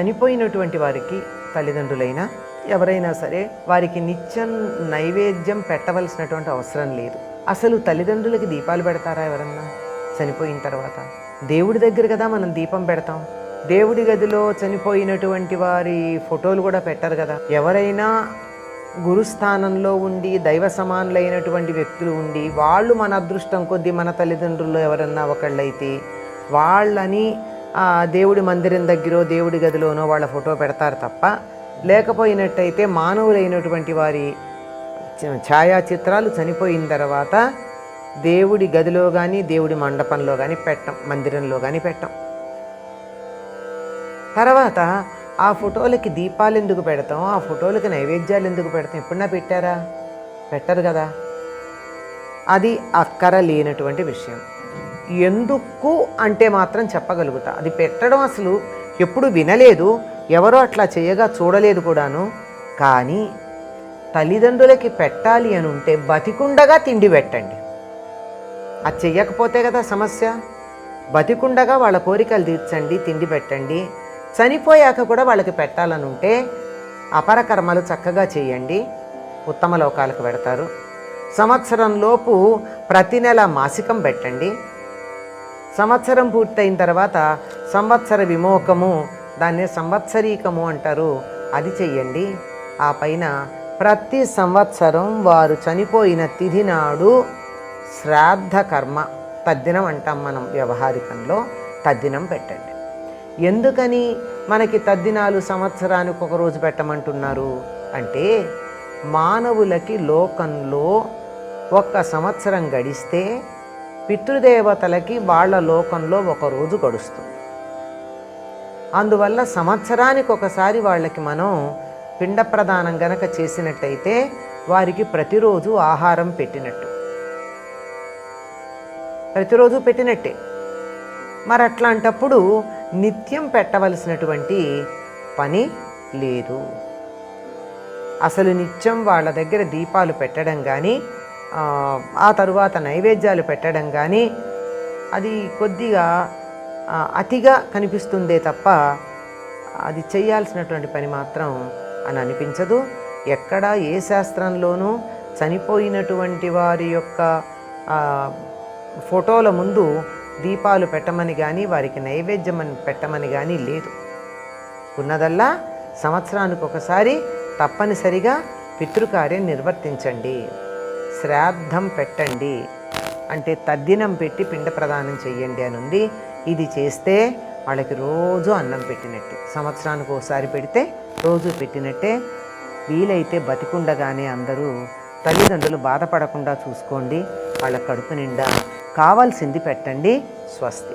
చనిపోయినటువంటి వారికి తల్లిదండ్రులైనా ఎవరైనా సరే వారికి నిత్యం నైవేద్యం పెట్టవలసినటువంటి అవసరం లేదు. అసలు తల్లిదండ్రులకి దీపాలు పెడతారా ఎవరన్నా? చనిపోయిన తర్వాత. దేవుడి దగ్గర కదా మనం దీపం పెడతాం. దేవుడి గదిలో చనిపోయినటువంటి వారి ఫోటోలు కూడా పెట్టరు కదా. ఎవరైనా గురుస్థానంలో ఉండి దైవ సమానులైనటువంటి వ్యక్తులు ఉండి వాళ్ళు మన అదృష్టం కొద్దీ మన తల్లిదండ్రులు ఎవరన్నా ఒకళ్ళైతే వాళ్ళని దేవుడి మందిరం దగ్గర దేవుడి గదిలోనో వాళ్ళ ఫోటో పెడతారు తప్ప లేకపోయినట్టయితే మానవులైనటువంటి వారి ఛాయాచిత్రాలు చనిపోయిన తర్వాత దేవుడి గదిలో కానీ దేవుడి మండపంలో కానీ పెట్టం మందిరంలో కానీ పెట్టం. తర్వాత ఆ ఫోటోలకి దీపాలు ఎందుకు పెడతాం? ఆ ఫోటోలకి నైవేద్యాలు ఎందుకు పెడతాం? ఎప్పుడన్నా పెట్టారా? పెట్టరు కదా. అది అక్కర లేనటువంటి విషయం. ఎందుకు అంటే మాత్రం చెప్పగలుగుతా. అది పెట్టడం అసలు ఎప్పుడు వినలేదు ఎవరో అట్లా చేయగా చూడలేదు కూడాను. కానీ తల్లిదండ్రులకి పెట్టాలి అని ఉంటే బతికుండగా తిండి పెట్టండి. అది చెయ్యకపోతే కదా సమస్య. బతికుండగా వాళ్ళ కోరికలు తీర్చండి తిండి పెట్టండి. చనిపోయాక కూడా వాళ్ళకి పెట్టాలని ఉంటే అపర కర్మలు చక్కగా చేయండి. ఉత్తమ లోకాలకు పెడతారు సంవత్సరంలోపు ప్రతి నెల మాసికం పెట్టండి. సంవత్సరం పూర్తయిన తర్వాత సంవత్సర విమోకము దాన్ని సంవత్సరీకము అంటారు. అది చెయ్యండి. ఆ పైన ప్రతి సంవత్సరం వారు చనిపోయిన తిథి నాడు శ్రాద్ధ కర్మ తద్దినం అంటాం మనం వ్యవహారికంలో తద్దినం పెట్టండి. ఎందుకని మనకి తద్దినాలు సంవత్సరానికి ఒక రోజు పెట్టమంటున్నారు? అంటే మానవులకి లోకంలో ఒక్క సంవత్సరం గడిస్తే పితృదేవతలకి వాళ్ళ లోకంలో ఒక రోజు గడుస్తుంది. అందువల్ల సంవత్సరానికి ఒకసారి వాళ్ళకి మనం పిండ ప్రదానం గనక చేసినట్టయితే వారికి ప్రతిరోజు ఆహారం పెట్టినట్టు. ప్రతిరోజు పెట్టినట్టే. మరి అట్లాంటప్పుడు నిత్యం పెట్టవలసినటువంటి పని లేదు. అసలు నిత్యం వాళ్ళ దగ్గర దీపాలు పెట్టడం కానీ ఆ, తరువాత నైవేద్యాలు పెట్టడం కానీ అది కొద్దిగా అతిగా కనిపిస్తుందే తప్ప అది చేయాల్సినటువంటి పని మాత్రం అని అనిపించదు. ఎక్కడ ఏ శాస్త్రంలోనూ చనిపోయినటువంటి వారి యొక్క ఫోటోల ముందు దీపాలు పెట్టమని కానీ వారికి నైవేద్యం అని పెట్టమని కానీ లేదు. ఉన్నదల్లా సంవత్సరానికి ఒకసారి తప్పనిసరిగా పితృకార్యం నిర్వర్తించండి. శ్రాద్ధం పెట్టండి అంటే తద్దినం పెట్టి పిండ ప్రదానం చెయ్యండి అని ఉంది. ఇది చేస్తే వాళ్ళకి రోజు అన్నం పెట్టినట్టే. సంవత్సరానికి ఒకసారి పెడితే రోజు పెట్టినట్టే. వీలైతే బతికుండగానే అందరూ తల్లిదండ్రులు బాధపడకుండా చూసుకోండి. వాళ్ళ కడుపు నిండా కావాల్సింది పెట్టండి. స్వస్తి.